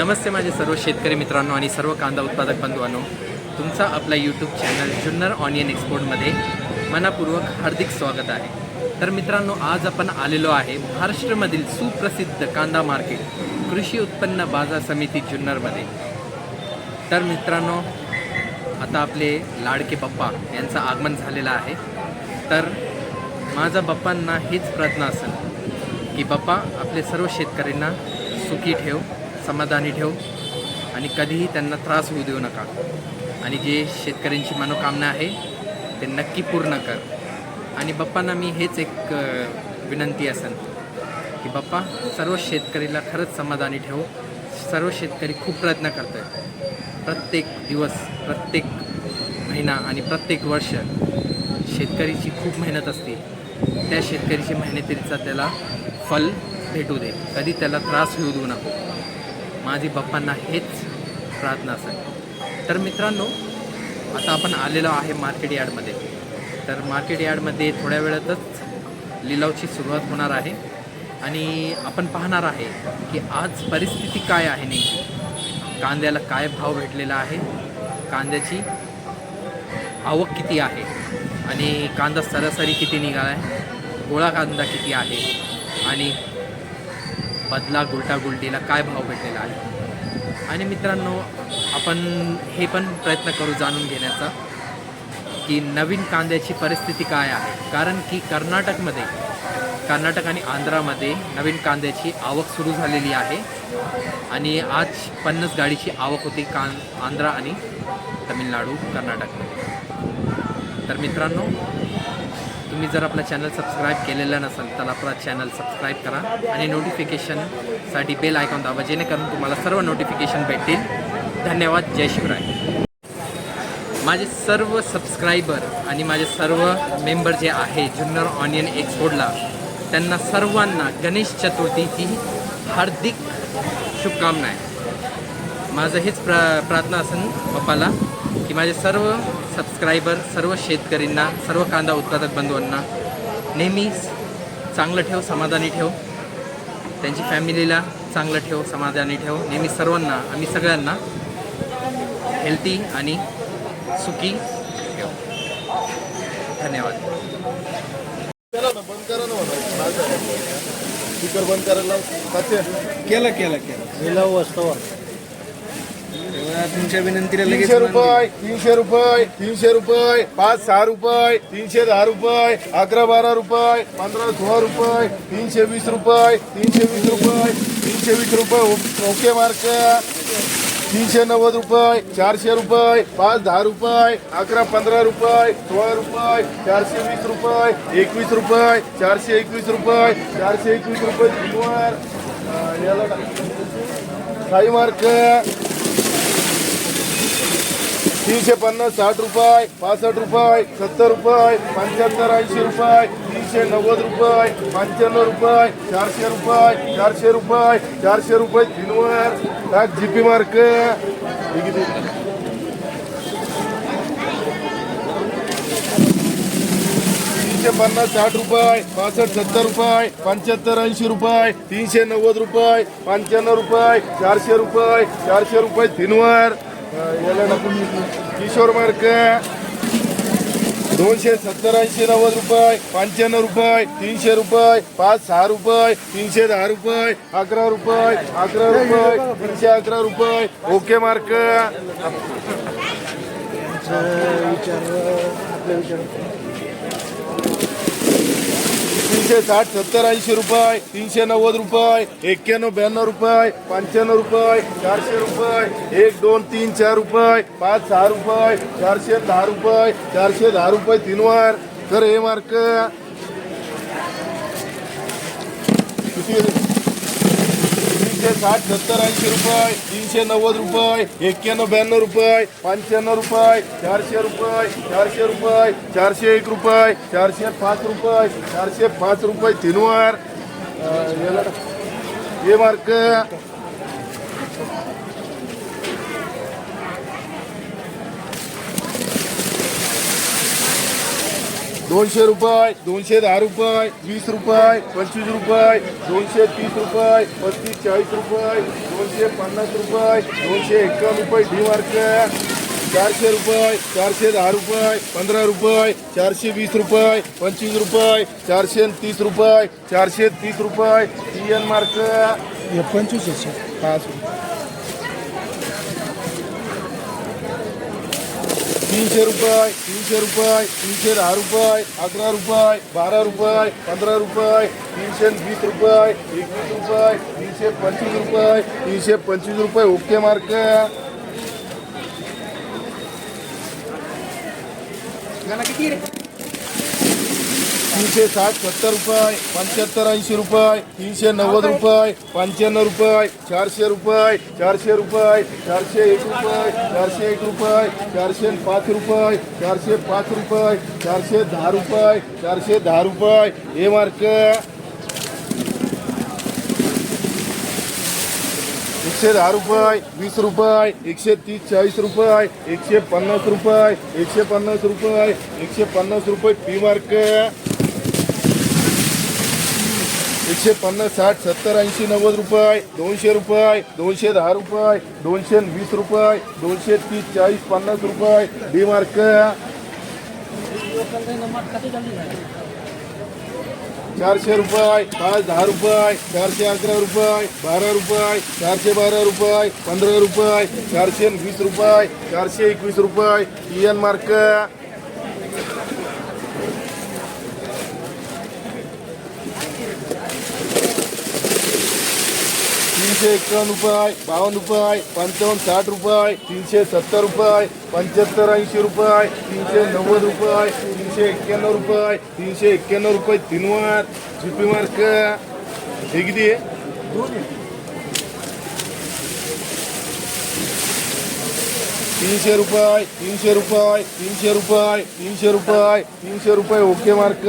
नमस्ते माझे सर्व शेतकरी मित्रांनो आणि सर्व कांदा उत्पादक बंधूंनो. तुमचा आपला यूट्यूब चॅनल जुन्नर ऑनियन एक्सपोर्टमध्ये मनापूर्वक हार्दिक स्वागत आहे. तर मित्रांनो आज आपण आलेलो आहे महाराष्ट्रामधील सुप्रसिद्ध कांदा मार्केट कृषी उत्पन्न बाजार समिती जुन्नरमध्ये तर मित्रांनो आता आपले लाडके बाप्पा यांचं आगमन झालेलं आहे. तर माझा बाप्पांना हेच प्रार्थना असेल की बाप्पा आपले सर्व शेतकऱ्यांना सुखी ठेव समाधानी ठेव आणि कधीही त्यांना त्रास होऊ देऊ नका. आणि जे शेतकऱ्यांची मनोकामना आहे ते नक्की पूर्ण कर. आणि बाप्पांना मी हेच एक विनंती असेल की बाप्पा सर्व शेतकरीला खरंच समाधानी ठेव. सर्व शेतकरी खूप प्रयत्न करत आहेत प्रत्येक दिवस प्रत्येक महिना आणि प्रत्येक वर्ष शेतकरीची खूप मेहनत असते. त्या शेतकरीची मेहनतीचा त्याला फल भेटू दे. कधी त्याला त्रास होऊ देऊ नको. माझी बाप्पांना हेच प्रार्थना असेल. तर मित्रांनो आता आपण आलेलो आहे मार्केट यार्डमध्ये. तर मार्केट यार्डमध्ये थोड्या वेळातच लिलावची सुरुवात होणार आहे. आणि आपण पाहणार आहे की आज परिस्थिती काय आहे नेमकी? कांद्याला काय भाव भेटलेला आहे? कांद्याची आवक किती आहे? आणि कांदा सरासरी किती निघाला आहे? गोळा कांदा किती आहे? आणि बदला गुलटागुलटीला काय भाव भेटलेला आहे आणि मित्रांनो आपण हे पण प्रयत्न करू जाणून घेण्याचा की नवीन कांद्याची परिस्थिती काय आहे. कारण की कर्नाटकमध्ये कर्नाटक आणि आंध्रामध्ये नवीन कांद्याची आवक सुरू झालेली आहे. आणि आज पन्नास गाडीची आवक होती कां आंध्रा आणि तमिळनाडू कर्नाटकमध्ये. तर मित्रांनो तुम्ही जर आपला चॅनल सबस्क्राईब केलेला नसेल तर आपला चॅनल सबस्क्राईब करा आणि नोटिफिकेशनसाठी बेल आयकॉन दाबा जेणेकरून तुम्हाला सर्व नोटिफिकेशन भेटतील. धन्यवाद जय शिवराय. माझे सर्व सबस्क्रायबर आणि माझे सर्व मेंबर जे आहे जुन्नर ऑनियन एक्सपोर्टला त्यांना सर्वांना गणेश चतुर्थीची हार्दिक शुभकामना आहे माझं हेच प्रा प्रार्थना असेल पप्पाला. की माझे सर्व सबस्क्रायबर सर्व शेतकरींना सर्व कांदा उत्पादक बंधूंना नेहमी चांगलं ठेव समाधानी ठेव. त्यांची फॅमिलीला चांगलं ठेव समाधानी ठेव. नेहमी सर्वांना आम्ही सगळ्यांना हेल्दी आणि सुखी ठेव. धन्यवाद. केलं केलं केलं. लिलाव वास्तवा तुमच्या विनंतीला लगेच तीनशे रुपये तीनशे रुपये तीनशे रुपये पाच सहा रुपये तीनशे दहा रुपये अकरा बारा रुपये पंधरा सोळा रुपये तीनशे वीस रुपये तीनशे वीस रुपये तीनशे वीस रुपये ओ- ओके मार्क. तीनशे नव्वद रुपये चारशे रुपये पाच दहा रुपये अकरा पंधरा रुपये सोळा रुपये चारशे वीस रुपये एकवीस रुपये चारशे एकवीस रुपये चारशे एकवीस रुपये याला साई मार्क. तीनशे पन्नास साठ रुपये पासष्ट रुपये सत्तर रुपये पंच्याहत्तर ऐंशी रुपये तीनशे नव्वद रुपये पंच्याण्णव रुपये चारशे रुपये चारशे रुपये चारशे रुपये तीनवर. टाक जी पी मार्क तीनशे पन्नास साठ रुपये पासष्ट सत्तर रुपये पंच्याहत्तर ऐंशी रुपये तीनशे नव्वद रुपये पंच्याण्णव रुपये चारशे रुपये चारशे रुपये तीनवर. किशोर मार्क. दोनशे सत्तर ऐंशी नव्वद रुपये पंच्याण्णव रुपये तीनशे रुपये पाच सहा रुपये तीनशे दहा रुपये अकरा रुपये अकरा रुपये तीनशे अकरा रुपये. Okay mark. तीनशे साठ सत्तर ऐंशी रुपये तीनशे नव्वद रुपये एक्क्याण्णव ब्याण्णव रुपये पंच्याण्णव रुपये चारशे रुपये एक दोन तीन चार रुपये पाच सहा रुपये चारशे दहा रुपये चारशे दहा रुपये तीनवर. तर हे मार्क. किती तीनशे साठ सत्तर ऐंशी रुपये तीनशे नव्वद रुपये एक्क्याण्णव ब्याण्णव रुपये पंच्याण्णव रुपये चारशे रुपये चारशे रुपये चारशे एक रुपये चारशे पाच रुपये चारशे पाच रुपये तीनवर अं, हे मार्क दोनशे रुपये दोनशे दहा रुपये वीस रुपये पंचवीस रुपये दोनशे तीस रुपये पस्तीस चाळीस रुपये दोनशे पन्नास रुपये दोनशे एक्कावन्न रुपये डी मार्क चारशे रुपये चारशे दहा रुपये पंधरा रुपये चारशे वीस रुपये पंचवीस रुपये चारशे तीस रुपये चारशे तीस रुपये टी एन मार्क. हे पंचवीस पाच रुपये. तीनशे रुपये तीनशे रुपये तीनशे दहा रुपये अकरा रुपये बारा रुपये पंधरा रुपये तीनशे वीस रुपये एकवीस रुपये तीनशे पंचवीस रुपये तीनशे पंचवीस रुपये. Okay mark. किती तीनशे साठ सत्तर रुपये पंच्याहत्तर ऐंशी रुपये तीनशे नव्वद रुपये पंच्याण्णव रुपये चारशे रुपये चारशे रुपये चारशे एक रुपये चारशे एक रुपये चारशे पाच रुपये चारशे पाच रुपये चारशे दहा रुपये चारशे दहा रुपये. हे मार्क. एकशे दहा रुपये वीस रुपये एकशे तीस चाळीस रुपये एकशे पन्नास रुपये एकशे पन्नास रुपये एकशे पन्नास रुपये. पी मार्क एकशे पन्नास साठ सत्तर ऐंशी नव्वद रुपये दोनशे रुपये दोनशे दहा रुपये दोनशे वीस रुपये दोनशे तीस चाळीस पन्नास रुपये डी मार्क. चारशे रुपये पाच दहा रुपये चारशे अकरा रुपये बारा रुपये चारशे बारा रुपये पंधरा रुपये चारशे वीस रुपये चारशे एकवीस रुपये टी एन मार्क. तीनशे एक्कावन्न रुपये बावन्न रुपये पंचावन्न साठ रुपये तीनशे सत्तर रुपये पंच्याहत्तर ऐंशी रुपये तीनशे नव्वद रुपये तीनशे एक्क्याण्णव रुपये तीनशे एक्क्याण्णव रुपये तीनवार झिपी मार्क. हे किती आहे? तीनशे रुपये तीनशे रुपये तीनशे रुपये तीनशे रुपये तीनशे रुपये ओके मार्क.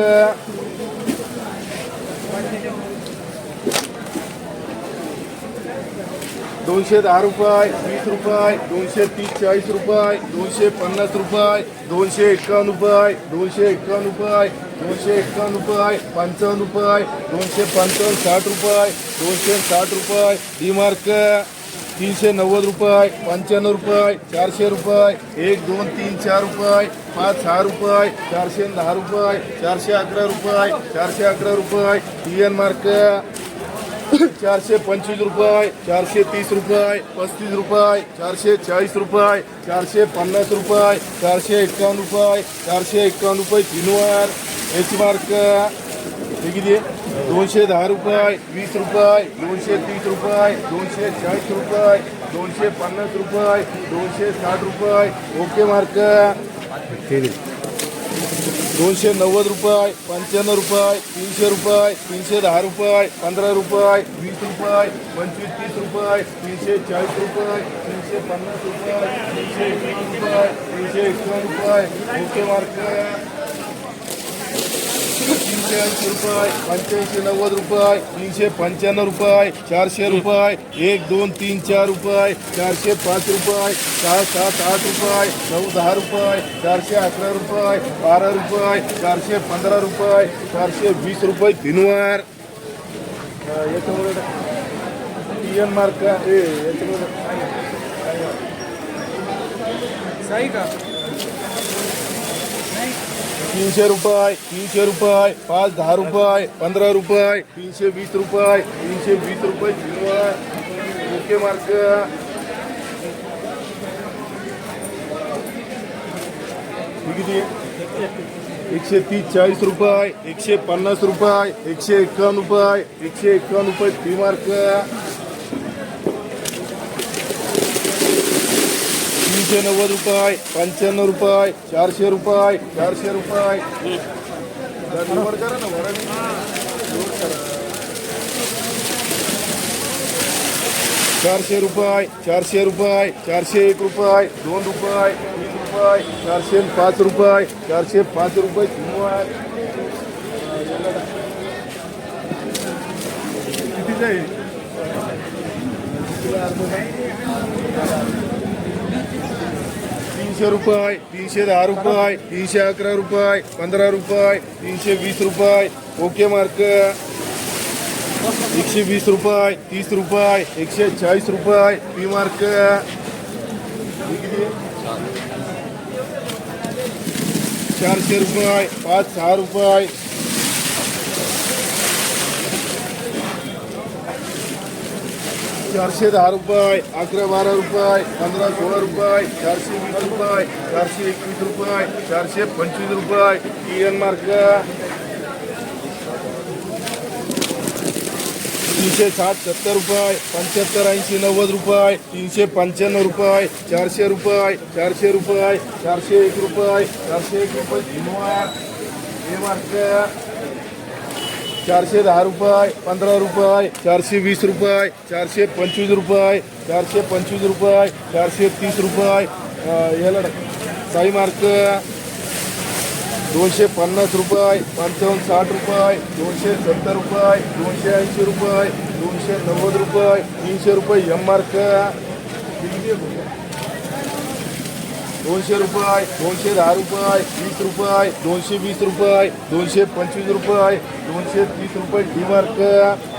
दोनशे दहा रुपये वीस रुपये दोनशे तीस चाळीस रुपये दोनशे पन्नास रुपये दोनशे एक्कावन्न रुपये दोनशे एक्कावन्न रुपये दोनशे एक्कावन्न रुपये पंचावन्न रुपये दोनशे पंचावन्न साठ रुपये दोनशे साठ रुपये डीमार्क तीनशे नव्वद रुपये पंच्याण्णव रुपये चारशे रुपये एक दोन तीन चार रुपये पाच सहा रुपये चारशे दहा रुपये चारशे अकरा रुपये चारशे अकरा रुपये टी एन मार्क चारशे पंचवीस रुपये चारशे तीस रुपये पस्तीस रुपये चारशे चाळीस रुपये चारशे पन्नास रुपये चारशे एक्कावन्न रुपये चारशे एक्कावन्न रुपये तीनवार एच मार्क हे किती? दोनशे दहा रुपये वीस रुपये दोनशे तीस रुपये दोनशे चाळीस रुपये दोनशे पन्नास रुपये दोनशे साठ रुपये. ओके मार्क दोनशे नव्वद रुपये पंच्याण्णव रुपये तीनशे रुपये तीनशे दहा रुपये पंधरा रुपये वीस रुपये पंचवीस तीस रुपये तीनशे चाळीस रुपये तीनशे पन्नास रुपये तीनशे एकावन्न रुपये तीनशे एकावन्न रुपये ओके मार्क. पंच्याऐंशी ऐंशी रुपये पंच्याऐंशी नव्वद रुपये तीनशे पंच्याण्णव रुपये चारशे रुपये एक दोन तीन चार रुपये चारशे पाच रुपये सहा सात आठ रुपये नऊ दहा रुपये चारशे अकरा रुपये बारा रुपये चारशे पंधरा रुपये चारशे वीस रुपये तीनवार. याच्यामुळे टी एन मार्क ए याच्यामुळे साई का? तीनशे रुपये तीनशे रुपये पाच दहा रुपये पंधरा रुपये तीनशे वीस रुपये तीनशे वीस रुपये किलोवर ओके मार्क किती एकशे तीस चाळीस रुपये एकशे पन्नास रुपये एकशे एक्कावन्न रुपये एकशे एक्कावन्न रुपये ती मार्क तीनशे नव्वद रुपये पंच्याण्णव रुपये चारशे रुपये चारशे रुपये. करा ना करा. चारशे रुपये चारशे रुपये चारशे एक रुपये दोन रुपये तीन रुपये चारशे पाच रुपये चारशे पाच रुपये किंमत. कितीच आहे? दोनशे रुपये तीनशे दहा रुपये तीनशे अकरा रुपये पंधरा रुपये तीनशे वीस रुपये. Okay mark. एकशे वीस रुपये तीस रुपये एकशे चाळीस रुपये. P mark. चारशे रुपये पाच सहा रुपये. चारशे दहा रुपये अकरा बारा रुपये पंधरा सोळा रुपये चारशे वीस रुपये चारशे एकवीस रुपये चारशे पंचवीस रुपये. टी एन मार्क तीनशे साठ सत्तर रुपये पंच्याहत्तर ऐंशी नव्वद रुपये तीनशे पंच्याण्णव रुपये चारशे रुपये चारशे रुपये चारशे एक रुपये चारशे एक रुपये. हे मार्क चारशे दहा रुपये पंधरा रुपये चारशे वीस रुपये चारशे पंचवीस रुपये चारशे पंचवीस रुपये चारशे तीस रुपये. याला साई मार्क दोनशे पन्नास रुपये पंचावन्न साठ रुपये दोनशे सत्तर रुपये दोनशे ऐंशी रुपये दोनशे नव्वद रुपये तीनशे रुपये एम मार्क दोनशे रुपये दोनशे दहा रुपये वीस रुपये दोनशे वीस रुपये दोनशे पंचवीस रुपये दोनशे तीस रुपये डी मार्क